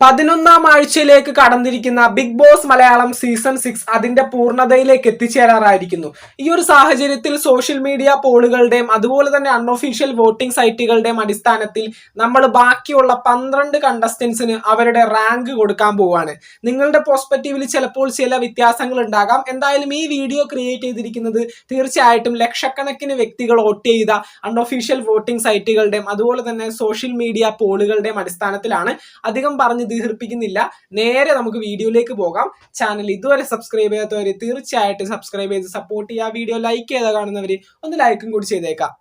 പതിനൊന്നാം ആഴ്ചയിലേക്ക് കടന്നിരിക്കുന്ന Big Boss Malayalam season six അതിന്റെ പൂർണതയിലേക്ക് എത്തിച്ചേരാറായിരിക്കുന്നു. ഈ ഒരു സാഹചര്യത്തിൽ സോഷ്യൽ മീഡിയ പോളുകളുടെയും അതുപോലെ തന്നെ അൺഒഫീഷ്യൽ വോട്ടിംഗ് സൈറ്റുകളുടെയും അടിസ്ഥാനത്തിൽ നമ്മൾ ബാക്കിയുള്ള പന്ത്രണ്ട് കണ്ടസ്റ്റൻസിന് അവരുടെ റാങ്ക് കൊടുക്കാൻ പോവുകയാണ് നിങ്ങളുടെ പ്രോസ്പെക്റ്റീവിൽ ചിലപ്പോൾ ചില വ്യത്യാസങ്ങൾ ഉണ്ടാകാം. എന്തായാലും ഈ വീഡിയോ ക്രിയേറ്റ് ചെയ്തിരിക്കുന്നത് തീർച്ചയായിട്ടും ലക്ഷക്കണക്കിന് വ്യക്തികൾ വോട്ട് ചെയ്ത അൺഒഫീഷ്യൽ വോട്ടിംഗ് സൈറ്റുകളുടെയും അതുപോലെ തന്നെ സോഷ്യൽ മീഡിയ പോളുകളുടെയും അടിസ്ഥാനത്തിലാണ്. അധികം പറഞ്ഞ് ദീർഘിപ്പിക്കുന്നില്ല നേരെ നമുക്ക് വീഡിയോയിലേക്ക് പോകാം. ചാനൽ ഇതുവരെ സബ്സ്ക്രൈബ് ചെയ്യാത്തവർ തീർച്ചയായിട്ടും സബ്സ്ക്രൈബ് ചെയ്ത് സപ്പോർട്ട് ചെയ്യുക. വീഡിയോ ലൈക്ക് ചെയ്താൽ കാണുന്നവർ ഒന്ന് ലൈക്കും കൂടി ചെയ്തേക്കാം.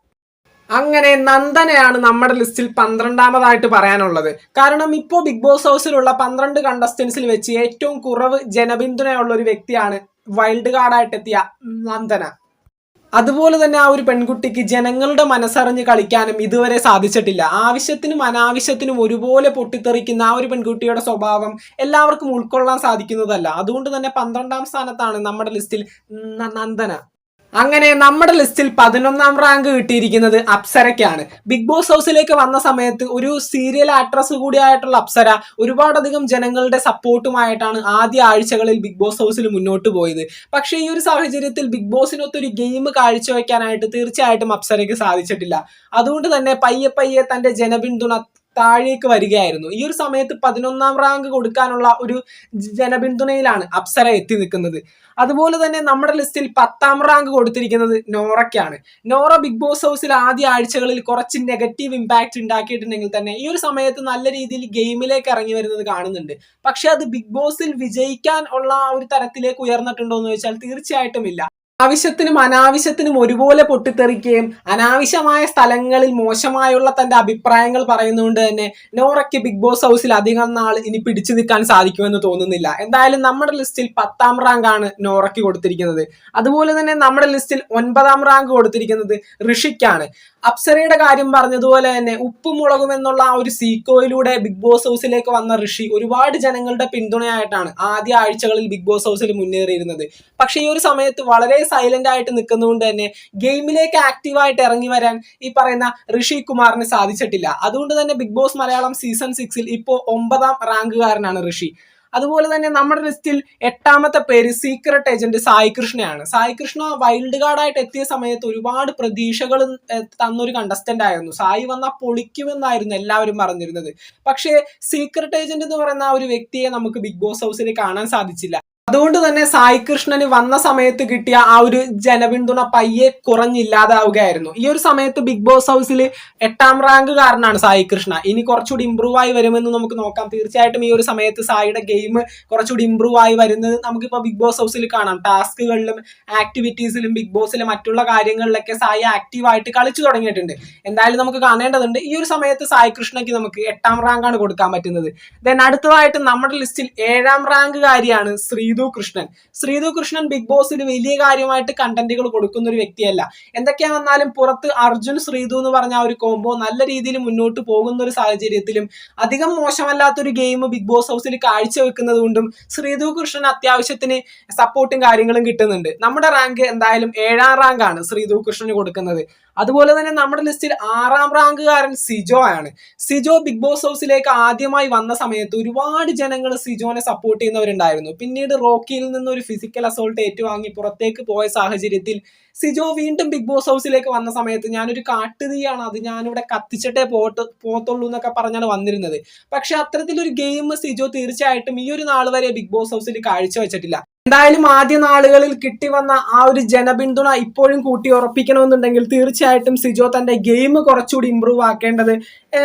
അങ്ങനെ നന്ദനയാണ് നമ്മുടെ ലിസ്റ്റിൽ പന്ത്രണ്ടാമതായിട്ട് പറയാനുള്ളത്. കാരണം ഇപ്പോൾ ബിഗ് ബോസ് ഹൗസിലുള്ള പന്ത്രണ്ട് കണ്ടസ്റ്റൻസിൽ വെച്ച് ഏറ്റവും കുറവ് ജനപിന്തുണയുള്ള ഒരു വ്യക്തിയാണ് വൈൽഡ് കാർഡായിട്ടെത്തിയ നന്ദന. അതുപോലെ തന്നെ ആ ഒരു പെൺകുട്ടിക്ക് ജനങ്ങളുടെ മനസ്സറിഞ്ഞ് കളിക്കാനും ഇതുവരെ സാധിച്ചിട്ടില്ല. ആവശ്യത്തിനും അനാവശ്യത്തിനും ഒരുപോലെ പൊട്ടിത്തെറിക്കുന്ന ആ ഒരു പെൺകുട്ടിയുടെ സ്വഭാവം എല്ലാവർക്കും ഉൾക്കൊള്ളാൻ സാധിക്കുന്നതല്ല. അതുകൊണ്ട് തന്നെ പന്ത്രണ്ടാം സ്ഥാനത്താണ് നമ്മുടെ ലിസ്റ്റിൽ നന്ദന. അങ്ങനെ നമ്മുടെ ലിസ്റ്റിൽ പതിനൊന്നാം റാങ്ക് കിട്ടിയിരിക്കുന്നത് അപ്സരയ്ക്കാണ്. ബിഗ് ബോസ് ഹൗസിലേക്ക് വന്ന സമയത്ത് ഒരു സീരിയൽ ആക്ട്രസ് കൂടിയായിട്ടുള്ള അപ്സര ഒരുപാടധികം ജനങ്ങളുടെ സപ്പോർട്ടുമായിട്ടാണ് ആദ്യ ആഴ്ചകളിൽ ബിഗ് ബോസ് ഹൗസിൽ മുന്നോട്ട് പോയത്. പക്ഷേ ഈ ഒരു സാഹചര്യത്തിൽ ബിഗ് ബോസിനൊത്തൊരു ഗെയിം കാഴ്ചവെക്കാനായിട്ട് തീർച്ചയായിട്ടും അപ്സരയ്ക്ക് സാധിച്ചിട്ടില്ല. അതുകൊണ്ട് തന്നെ പയ്യെ പയ്യെ തന്റെ ജനപിന്തുണ താഴേക്ക് വരികയായിരുന്നു. ഈ ഒരു സമയത്ത് പതിനൊന്നാം റാങ്ക് കൊടുക്കാനുള്ള ഒരു ജനപിന്തുണയിലാണ് അപ്സര എത്തി നിൽക്കുന്നത്. അതുപോലെ തന്നെ നമ്മുടെ ലിസ്റ്റിൽ പത്താം റാങ്ക് കൊടുത്തിരിക്കുന്നത് നോറയ്ക്കാണ്. നോറ ബിഗ് ബോസ് ഹൗസിൽ ആദ്യ ആഴ്ചകളിൽ കുറച്ച് നെഗറ്റീവ് ഇമ്പാക്റ്റ് ഉണ്ടാക്കിയിട്ടുണ്ടെങ്കിൽ തന്നെ ഈ ഒരു സമയത്ത് നല്ല രീതിയിൽ ഗെയിമിലേക്ക് ഇറങ്ങി വരുന്നത് കാണുന്നുണ്ട്. പക്ഷെ അത് ബിഗ് ബോസിൽ വിജയിക്കാൻ ഉള്ള ഒരു തരത്തിലേക്ക് ഉയർന്നിട്ടുണ്ടോ എന്ന് ചോദിച്ചാൽ തീർച്ചയായിട്ടും ഇല്ല. ആവശ്യത്തിനും അനാവശ്യത്തിനും ഒരുപോലെ പൊട്ടിത്തെറിക്കുകയും അനാവശ്യമായ സ്ഥലങ്ങളിൽ മോശമായുള്ള തന്റെ അഭിപ്രായങ്ങൾ പറയുന്നതുകൊണ്ട് തന്നെ നോറയ്ക്ക് ബിഗ് ബോസ് ഹൗസിൽ അധികം നാൾ ഇനി പിടിച്ചു നിൽക്കാൻ സാധിക്കുമെന്ന് തോന്നുന്നില്ല. എന്തായാലും നമ്മുടെ ലിസ്റ്റിൽ പത്താം റാങ്ക് ആണ് നോറയ്ക്ക് കൊടുത്തിരിക്കുന്നത്. അതുപോലെ തന്നെ നമ്മുടെ ലിസ്റ്റിൽ ഒൻപതാം റാങ്ക് കൊടുത്തിരിക്കുന്നത് ഋഷിക്കാണ്. അപ്സരയുടെ കാര്യം പറഞ്ഞതുപോലെ തന്നെ ഉപ്പും മുളകും എന്നുള്ള ആ ഒരു സീക്കോയിലൂടെ ബിഗ് ബോസ് ഹൗസിലേക്ക് വന്ന ഋഷി ഒരുപാട് ജനങ്ങളുടെ പിന്തുണയായിട്ടാണ് ആദ്യ ആഴ്ചകളിൽ ബിഗ് ബോസ് ഹൗസിൽ മുന്നേറിയിരുന്നത്. പക്ഷേ ഈ ഒരു സമയത്ത് വളരെ സൈലന്റ് ആയിട്ട് നിൽക്കുന്നതുകൊണ്ട് തന്നെ ഗെയിമിലേക്ക് ആക്റ്റീവായിട്ട് ഇറങ്ങി വരാൻ ഈ പറയുന്ന ഋഷി കുമാറിന് സാധിച്ചിട്ടില്ല. അതുകൊണ്ട് തന്നെ ബിഗ് ബോസ് മലയാളം സീസൺ സിക്സിൽ ഇപ്പോൾ ഒമ്പതാം റാങ്കുകാരനാണ് ഋഷി. അതുപോലെ തന്നെ നമ്മുടെ ലിസ്റ്റിൽ എട്ടാമത്തെ പേര് secret agent Sai കൃഷ്ണയാണ്. Sai Krishna wild കാർഡായിട്ട് എത്തിയ സമയത്ത് ഒരുപാട് പ്രതീക്ഷകൾ തന്നൊരു കണ്ടസ്റ്റന്റ് ആയിരുന്നു. സായി വന്നാൽ പൊളിക്കുമെന്നായിരുന്നു എല്ലാവരും പറഞ്ഞിരുന്നത്. പക്ഷേ സീക്രട്ട് ഏജന്റ് എന്ന് പറയുന്ന ആ ഒരു വ്യക്തിയെ നമുക്ക് ബിഗ് ബോസ് ഹൗസിൽ കാണാൻ സാധിച്ചില്ല. അതുകൊണ്ട് തന്നെ സായി കൃഷ്ണന് വന്ന സമയത്ത് കിട്ടിയ ആ ഒരു ജനപിന്തുണ പയ്യെ കുറഞ്ഞില്ലാതാവുകയായിരുന്നു. ഈ ഒരു സമയത്ത് ബിഗ് ബോസ് ഹൗസിൽ എട്ടാം റാങ്ക് കാരനാണ് സായി കൃഷ്ണ. ഇനി കുറച്ചുകൂടി ഇമ്പ്രൂവ് ആയി വരുമെന്ന് നമുക്ക് നോക്കാം. തീർച്ചയായിട്ടും ഈ ഒരു സമയത്ത് സായിയുടെ ഗെയിം കുറച്ചുകൂടി ഇമ്പ്രൂവ് ആയി വരുന്നത് നമുക്കിപ്പോൾ ബിഗ് ബോസ് ഹൗസിൽ കാണാം. ടാസ്കുകളിലും ആക്ടിവിറ്റീസിലും ബിഗ് ബോസിലെ മറ്റുള്ള കാര്യങ്ങളിലൊക്കെ സായി ആക്റ്റീവായിട്ട് കളിച്ചു തുടങ്ങിയിട്ടുണ്ട്. എന്തായാലും നമുക്ക് കാണേണ്ടതുണ്ട്. ഈ ഒരു സമയത്ത് സായി കൃഷ്ണയ്ക്ക് നമുക്ക് എട്ടാം റാങ്കാണ് കൊടുക്കാൻ പറ്റുന്നത്. ദെൻ അടുത്തതായിട്ട് നമ്മുടെ ലിസ്റ്റിൽ ഏഴാം റാങ്ക് കാര്യമാണ് ശ്രീതു കൃഷ്ണൻ ശ്രീതു കൃഷ്ണൻ ബിഗ് ബോസിൽ വലിയ കാര്യമായിട്ട് കണ്ടന്റുകൾ കൊടുക്കുന്ന ഒരു വ്യക്തിയല്ല. എന്തൊക്കെയാ വന്നാലും പുറത്ത് അർജുൻ ശ്രീതു എന്ന് പറഞ്ഞ ഒരു കോംബോ നല്ല രീതിയിൽ മുന്നോട്ട് പോകുന്ന ഒരു സാഹചര്യത്തിലും അധികം മോശമല്ലാത്തൊരു ഗെയിം ബിഗ് ബോസ് ഹൗസിൽ കാഴ്ചവെക്കുന്നത് കൊണ്ടും ശ്രീതു കൃഷ്ണൻ അത്യാവശ്യത്തിന് സപ്പോർട്ടും കാര്യങ്ങളും കിട്ടുന്നുണ്ട്. നമ്മുടെ റാങ്ക് എന്തായാലും ഏഴാം റാങ്കാണ് ശ്രീതു കൃഷ്ണന് കൊടുക്കുന്നത്. അതുപോലെ തന്നെ നമ്മുടെ ലിസ്റ്റിൽ ആറാം റാങ്കുകാരൻ സിജോ ആണ്. സിജോ ബിഗ് ബോസ് ഹൗസിലേക്ക് ആദ്യമായി വന്ന സമയത്ത് ഒരുപാട് ജനങ്ങൾ സിജോനെ സപ്പോർട്ട് ചെയ്യുന്നവരുണ്ടായിരുന്നു. പിന്നീട് റോക്കിയിൽ നിന്ന് ഒരു ഫിസിക്കൽ അസോൾട്ട് ഏറ്റുവാങ്ങി പുറത്തേക്ക് പോയ സാഹചര്യത്തിൽ സിജോ വീണ്ടും ബിഗ് ബോസ് ഹൗസിലേക്ക് വന്ന സമയത്ത് ഞാനൊരു കാട്ടുതീയാണ് അത് ഞാനിവിടെ കത്തിച്ചിട്ടേ പോട്ട് പോത്തുള്ളൂ എന്നൊക്കെ പറഞ്ഞാണ് വന്നിരുന്നത്. പക്ഷെ അത്തരത്തിലൊരു ഗെയിം സിജോ തീർച്ചയായിട്ടും ഈ ഒരു നാൾ വരെ ബിഗ് ബോസ് ഹൗസിൽ കാഴ്ചവെച്ചിട്ടില്ല എന്തായാലും ആദ്യ നാളുകളിൽ കിട്ടി വന്ന ആ ഒരു ജനപിന്തുണ ഇപ്പോഴും കൂട്ടി ഉറപ്പിക്കണമെന്നുണ്ടെങ്കിൽ തീർച്ചയായിട്ടും സിജോ തന്റെ ഗെയിം കുറച്ചുകൂടി ഇമ്പ്രൂവ് ആക്കേണ്ടത്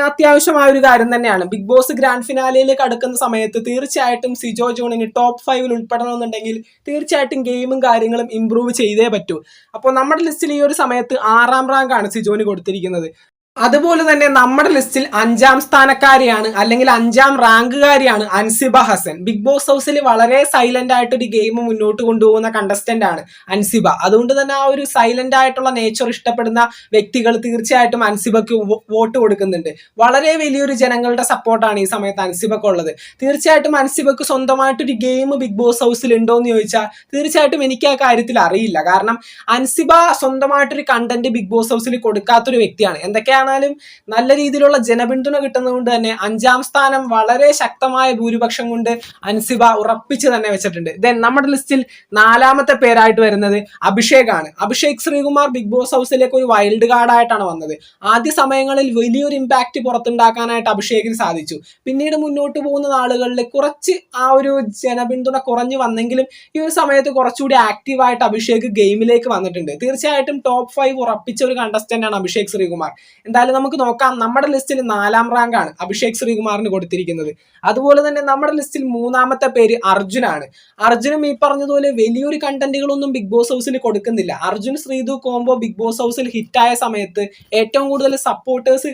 അത്യാവശ്യമായ ഒരു കാര്യം തന്നെയാണ്. ബിഗ് ബോസ് ഗ്രാൻഡ് ഫിനാലിയിലേക്ക് അടുക്കുന്ന സമയത്ത് തീർച്ചയായിട്ടും സിജോ ജോണിന് ടോപ്പ് ഫൈവിൽ ഉൾപ്പെടണമെന്നുണ്ടെങ്കിൽ തീർച്ചയായിട്ടും ഗെയിമും കാര്യങ്ങളും ഇമ്പ്രൂവ് ചെയ്തേ പറ്റൂ. അപ്പോൾ നമ്മുടെ ലിസ്റ്റിൽ ഈ ഒരു സമയത്ത് ആറാം റാങ്കാണ് സിജോന് കൊടുത്തിരിക്കുന്നത്. അതുപോലെ തന്നെ നമ്മുടെ ലിസ്റ്റിൽ അഞ്ചാം സ്ഥാനക്കാരിയാണ് അല്ലെങ്കിൽ അഞ്ചാം റാങ്കുകാരിയാണ് അൻസിബ ഹസൻ. ബിഗ് ബോസ് ഹൗസിൽ വളരെ സൈലന്റ് ആയിട്ട് ഒരു ഗെയിം മുന്നോട്ട് കൊണ്ടുപോകുന്ന കണ്ടസ്റ്റന്റ് ആണ് അൻസിബ. അതുകൊണ്ട് തന്നെ ആ ഒരു സൈലന്റ് ആയിട്ടുള്ള നേച്ചർ ഇഷ്ടപ്പെടുന്ന വ്യക്തികൾ തീർച്ചയായിട്ടും അൻസിബക്ക് വോട്ട് കൊടുക്കുന്നുണ്ട്. വളരെ വലിയൊരു ജനങ്ങളുടെ സപ്പോർട്ടാണ് ഈ സമയത്ത് അൻസിബക്കുള്ളത് തീർച്ചയായിട്ടും അൻസിബക്ക് സ്വന്തമായിട്ടൊരു ഗെയിം ബിഗ് ബോസ് ഹൗസിൽ ഉണ്ടോ എന്ന് ചോദിച്ചാൽ തീർച്ചയായിട്ടും എനിക്ക് ആ കാര്യത്തിൽ അറിയില്ല. കാരണം അൻസിബ സ്വന്തമായിട്ടൊരു കണ്ടന്റ് ബിഗ് ബോസ് ഹൗസിൽ കൊടുക്കാത്തൊരു വ്യക്തിയാണ്. എന്തൊക്കെയാ എന്താണാലും നല്ല രീതിയിലുള്ള ജനപിന്തുണ കിട്ടുന്നതുകൊണ്ട് തന്നെ അഞ്ചാം സ്ഥാനം വളരെ ശക്തമായ ഭൂരിപക്ഷം കൊണ്ട് അൻസിബ ഉറപ്പിച്ച് തന്നെ വെച്ചിട്ടുണ്ട്. ദെൻ നമ്മുടെ ലിസ്റ്റിൽ നാലാമത്തെ പേരായിട്ട് വരുന്നത് അഭിഷേക് ആണ് അഭിഷേക് ശ്രീകുമാർ ബിഗ് ബോസ് ഹൗസിലേക്ക് ഒരു വൈൽഡ് കാർഡായിട്ടാണ് വന്നത്. ആദ്യ സമയങ്ങളിൽ വലിയൊരു ഇമ്പാക്റ്റ് പുറത്തുണ്ടാക്കാനായിട്ട് അഭിഷേകിന് സാധിച്ചു. പിന്നീട് മുന്നോട്ട് പോകുന്ന നാളുകളിൽ കുറച്ച് ആ ഒരു ജനപിന്തുണ കുറഞ്ഞു വന്നെങ്കിലും ഈ ഒരു സമയത്ത് കുറച്ചുകൂടി ആക്റ്റീവായിട്ട് അഭിഷേക് ഗെയിമിലേക്ക് വന്നിട്ടുണ്ട്. തീർച്ചയായിട്ടും ടോപ്പ് ഫൈവ് ഉറപ്പിച്ച ഒരു കണ്ടസ്റ്റന്റ് ആണ് അഭിഷേക് ശ്രീകുമാർ. എന്തായാലും നമുക്ക് നോക്കാം. നമ്മുടെ ലിസ്റ്റിൽ നാലാം റാങ്ക് ആണ് അഭിഷേക് ശ്രീകുമാറിന് കൊടുത്തിരിക്കുന്നത്. അതുപോലെ തന്നെ നമ്മുടെ ലിസ്റ്റിൽ മൂന്നാമത്തെ പേര് അർജുനാണ് അർജുനും ഈ പറഞ്ഞതുപോലെ വലിയൊരു കണ്ടന്റുകളൊന്നും ബിഗ് ബോസ് ഹൗസിൽ കൊടുക്കുന്നില്ല. Arjun Sreethu combo Big Boss ഹൗസിൽ ഹിറ്റായ സമയത്ത് ഏറ്റവും കൂടുതൽ സപ്പോർട്ടേഴ്സ്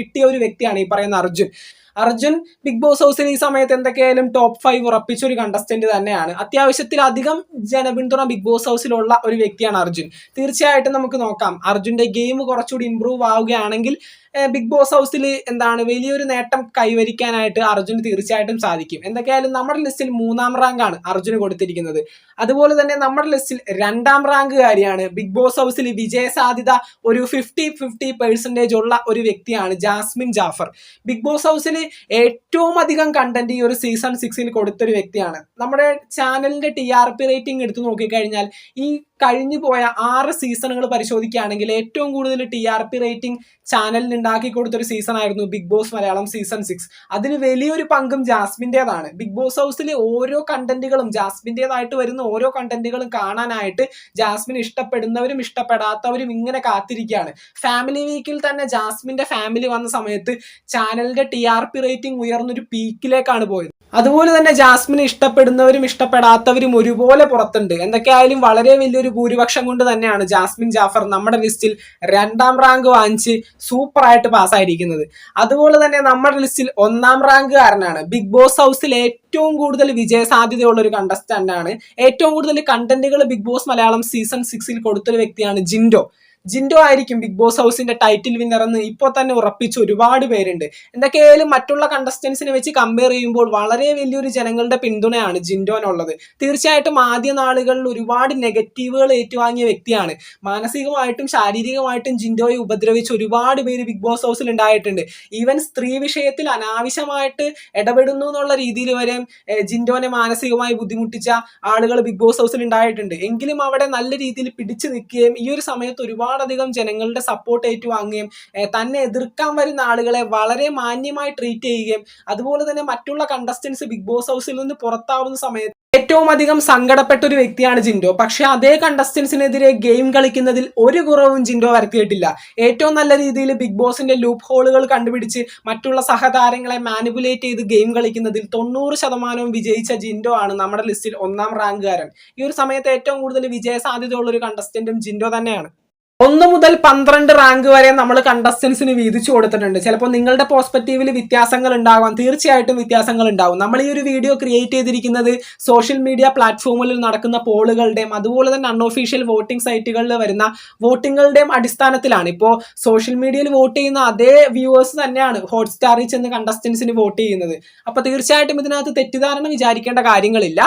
കിട്ടിയ ഒരു വ്യക്തിയാണ് ഈ പറയുന്ന അർജുൻ. അർജുൻ ബിഗ് ബോസ് ഹൗസിൽ ഈ സമയത്ത് എന്തൊക്കെയായാലും ടോപ്പ് ഫൈവ് ഉറപ്പിച്ച ഒരു കണ്ടസ്റ്റന്റ് തന്നെയാണ്. അത്യാവശ്യത്തിലധികം ജനപിന്തുണ ബിഗ് ബോസ് ഹൗസിലുള്ള ഒരു വ്യക്തിയാണ് അർജുൻ. തീർച്ചയായിട്ടും നമുക്ക് നോക്കാം. അർജുന്റെ ഗെയിം കുറച്ചുകൂടി ഇമ്പ്രൂവ് ആവുകയാണെങ്കിൽ ബിഗ് ബോസ് ഹൗസിൽ എന്താണ് വലിയൊരു നേട്ടം കൈവരിക്കാനായിട്ട് അർജുന് തീർച്ചയായിട്ടും സാധിക്കും. എന്തൊക്കെയായാലും നമ്മുടെ ലിസ്റ്റിൽ മൂന്നാം റാങ്കാണ് അർജുന് കൊടുത്തിരിക്കുന്നത്. അതുപോലെ തന്നെ നമ്മുടെ ലിസ്റ്റിൽ രണ്ടാം റാങ്ക് കാര്യമാണ് ബിഗ് ബോസ് ഹൗസിൽ വിജയ സാധ്യത ഒരു ഫിഫ്റ്റി ഫിഫ്റ്റി പെർസെന്റേജ് ഉള്ള ഒരു വ്യക്തിയാണ് ജാസ്മിൻ ജാഫർ. ബിഗ് ബോസ് ഹൗസിൽ ഏറ്റവും അധികം കണ്ടന്റ് ഈ ഒരു സീസൺ സിക്സിൽ കൊടുത്തൊരു വ്യക്തിയാണ്. നമ്മുടെ ചാനലിന്റെ ടി ആർ പി റേറ്റിംഗ് എടുത്തു നോക്കിക്കഴിഞ്ഞാൽ ഈ കഴിഞ്ഞു പോയ ആറ് സീസണുകൾ പരിശോധിക്കുകയാണെങ്കിൽ ഏറ്റവും കൂടുതൽ ടി ആർ പി റേറ്റിംഗ് ചാനലിന് ഉണ്ടാക്കി കൊടുത്തൊരു സീസൺ ആയിരുന്നു Big Boss Malayalam season six. അതിന് വലിയൊരു പങ്കും ജാസ്മിന്റെതാണ്. ബിഗ് ബോസ് ഹൗസിലെ ഓരോ കണ്ടന്റുകളും ജാസ്മിന്റെതായിട്ട് വരുന്ന ഓരോ കണ്ടന്റുകളും കാണാനായിട്ട് ജാസ്മിൻ ഇഷ്ടപ്പെടുന്നവരും ഇഷ്ടപ്പെടാത്തവരും ഇങ്ങനെ കാത്തിരിക്കുകയാണ്. ഫാമിലി വീക്കിൽ തന്നെ ജാസ്മിന്റെ ഫാമിലി വന്ന സമയത്ത് ചാനലിന്റെ ടി ആർ പി റേറ്റിംഗ് ഉയർന്നൊരു പീക്കിലേക്കാണ് പോയത്. അതുപോലെ തന്നെ ജാസ്മിനെ ഇഷ്ടപ്പെടുന്നവരും ഇഷ്ടപ്പെടാത്തവരും ഒരുപോലെ പുറത്തുണ്ട്. എന്തൊക്കെയായാലും വളരെ വലിയൊരു ഭൂരിപക്ഷം കൊണ്ട് തന്നെയാണ് ജാസ്മിൻ ജാഫർ നമ്മുടെ ലിസ്റ്റിൽ രണ്ടാം റാങ്ക് വാങ്ങിച്ച് സൂപ്പറായിട്ട് പാസ്സായിരിക്കുന്നത് അതുപോലെ തന്നെ നമ്മുടെ ലിസ്റ്റിൽ ഒന്നാം റാങ്കുകാരനാണ് ബിഗ് ബോസ് ഹൗസിൽ ഏറ്റവും കൂടുതൽ വിജയ സാധ്യതയുള്ള ഒരു കണ്ടസ്റ്റന്റ് ആണ്. ഏറ്റവും കൂടുതൽ കണ്ടന്റുകൾ ബിഗ് ബോസ് മലയാളം സീസൺ സിക്സിൽ കൊടുത്തൊരു വ്യക്തിയാണ് ജിൻഡോ. ജിൻഡോ ആയിരിക്കും ബിഗ് ബോസ് ഹൗസിന്റെ ടൈറ്റിൽ വിന്നർ എന്ന് ഇപ്പോൾ തന്നെ ഉറപ്പിച്ച ഒരുപാട് പേരുണ്ട്. എന്തൊക്കെയായാലും മറ്റുള്ള കണ്ടസ്റ്റൻസിനെ വെച്ച് കമ്പയർ ചെയ്യുമ്പോൾ വളരെ വലിയൊരു ജനങ്ങളുടെ പിന്തുണയാണ് ജിൻഡോനുള്ളത്. തീർച്ചയായിട്ടും ആദ്യ നാളുകളിൽ ഒരുപാട് നെഗറ്റീവുകൾ ഏറ്റുവാങ്ങിയ വ്യക്തിയാണ്. മാനസികമായിട്ടും ശാരീരികമായിട്ടും ജിൻഡോയെ ഉപദ്രവിച്ച് ഒരുപാട് പേര് ബിഗ് ബോസ് ഹൗസിൽ ഉണ്ടായിട്ടുണ്ട്. ഈവൻ സ്ത്രീ വിഷയത്തിൽ അനാവശ്യമായിട്ട് ഇടപെടുന്നു എന്നുള്ള രീതിയിൽ വരെ ജിൻഡോനെ മാനസികമായി ബുദ്ധിമുട്ടിച്ച ആളുകൾ ബിഗ് ബോസ് ഹൗസിൽ ഉണ്ടായിട്ടുണ്ട്. എങ്കിലും അവിടെ നല്ല രീതിയിൽ പിടിച്ചു നിൽക്കുകയും ഈ ഒരു സമയത്ത് ഒരുപാട് ഒരുപാടധികം ജനങ്ങളുടെ സപ്പോർട്ട് ഏറ്റുവാങ്ങുകയും തന്നെ എതിർക്കാൻ വരുന്ന ആളുകളെ വളരെ മാന്യമായി ട്രീറ്റ് ചെയ്യുകയും അതുപോലെ തന്നെ മറ്റുള്ള കണ്ടസ്റ്റൻസ് ബിഗ് ബോസ് ഹൗസിൽ നിന്ന് പുറത്താവുന്ന സമയത്ത് ഏറ്റവും അധികം സങ്കടപ്പെട്ട ഒരു വ്യക്തിയാണ് ജിൻഡോ. പക്ഷേ അതേ കണ്ടസ്റ്റൻസിനെതിരെ ഗെയിം കളിക്കുന്നതിൽ ഒരു കുറവും ജിൻഡോ വരുത്തിയിട്ടില്ല. ഏറ്റവും നല്ല രീതിയിൽ ബിഗ് ബോസിന്റെ ലൂപ്പ് ഹോളുകൾ കണ്ടുപിടിച്ച് മറ്റുള്ള സഹതാരങ്ങളെ മാനിപ്പുലേറ്റ് ചെയ്ത് ഗെയിം കളിക്കുന്നതിൽ തൊണ്ണൂറ് ശതമാനവും വിജയിച്ച ജിൻഡോ ആണ് നമ്മുടെ ലിസ്റ്റിൽ ഒന്നാം റാങ്കുകാരൻ ഈ ഒരു സമയത്ത് ഏറ്റവും കൂടുതൽ വിജയ സാധ്യതയുള്ള ഒരു കണ്ടസ്റ്റന്റും ജിൻഡോ തന്നെയാണ്. ഒന്ന് മുതൽ പന്ത്രണ്ട് റാങ്ക് വരെ നമ്മൾ കണ്ടസ്റ്റൻസിന് വീതിച്ചു കൊടുത്തിട്ടുണ്ട്. ചിലപ്പോൾ നിങ്ങളുടെ പോസ്പെക്റ്റീവിൽ വ്യത്യാസങ്ങൾ ഉണ്ടാവാം. തീർച്ചയായിട്ടും വ്യത്യാസങ്ങൾ ഉണ്ടാവും. നമ്മൾ ഈ ഒരു വീഡിയോ ക്രിയേറ്റ് ചെയ്തിരിക്കുന്നത് സോഷ്യൽ മീഡിയ പ്ലാറ്റ്ഫോമുകളിൽ നടക്കുന്ന പോളുകളുടെയും അതുപോലെ തന്നെ അൺഒഫീഷ്യൽ വോട്ടിംഗ് സൈറ്റുകളിൽ വരുന്ന വോട്ടിങ്ങുകളുടെയും അടിസ്ഥാനത്തിലാണ്. ഇപ്പോൾ സോഷ്യൽ മീഡിയയിൽ വോട്ട് ചെയ്യുന്ന അതേ വ്യൂവേഴ്സ് തന്നെയാണ് ഹോട്ട്സ്റ്റാറിൽ ചെന്ന് കണ്ടസ്റ്റൻസിന് വോട്ട് ചെയ്യുന്നത്. അപ്പോൾ തീർച്ചയായിട്ടും ഇതിനകത്ത് തെറ്റിദ്ധാരണ വിചാരിക്കേണ്ട കാര്യങ്ങളില്ല.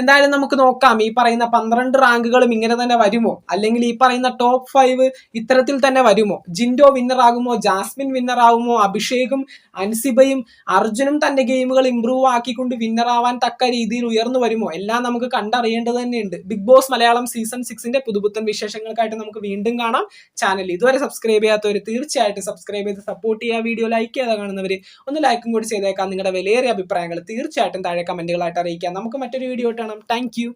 എന്തായാലും നമുക്ക് നോക്കാം. ഈ പറയുന്ന പന്ത്രണ്ട് റാങ്കുകളും ഇങ്ങനെ തന്നെ വരുമോ? അല്ലെങ്കിൽ ഈ പറയുന്ന ടോപ്പ് ഫൈവ് ഇത്തരത്തിൽ തന്നെ വരുമോ? ജിൻഡോ വിന്നർ ആകുമോ? ജാസ്മിൻ വിന്നർ ആകുമോ? അഭിഷേകും അൻസിബയും അർജുനും തന്റെ ഗെയിമുകൾ ഇമ്പ്രൂവ് ആക്കിക്കൊണ്ട് വിന്നർ ആവാൻ തക്ക രീതിയിൽ ഉയർന്നു വരുമോ? എല്ലാം നമുക്ക് കണ്ടറിയേണ്ടത് തന്നെയുണ്ട്. ബിഗ് ബോസ് മലയാളം സീസൺ സിക്സിന്റെ പുതുപുത്തൻ വിശേഷങ്ങൾക്കായിട്ട് നമുക്ക് വീണ്ടും കാണാം. ചാനൽ ഇതുവരെ സബ്സ്ക്രൈബ് ചെയ്യാത്തവർ തീർച്ചയായിട്ടും സബ്സ്ക്രൈബ് ചെയ്ത് സപ്പോർട്ട് ചെയ്യുക. വീഡിയോ ലൈക്ക് ചെയ്താൽ കാണുന്നവർ ഒന്ന് ലൈക്കും കൂടി ചെയ്തേക്കാം. നിങ്ങളുടെ വിലയേറിയ അഭിപ്രായങ്ങൾ തീർച്ചയായിട്ടും താഴെ കമന്റുകളായിട്ട് അറിയിക്കാം. നമുക്ക് മറ്റൊരു വീഡിയോ കാണാം. താങ്ക്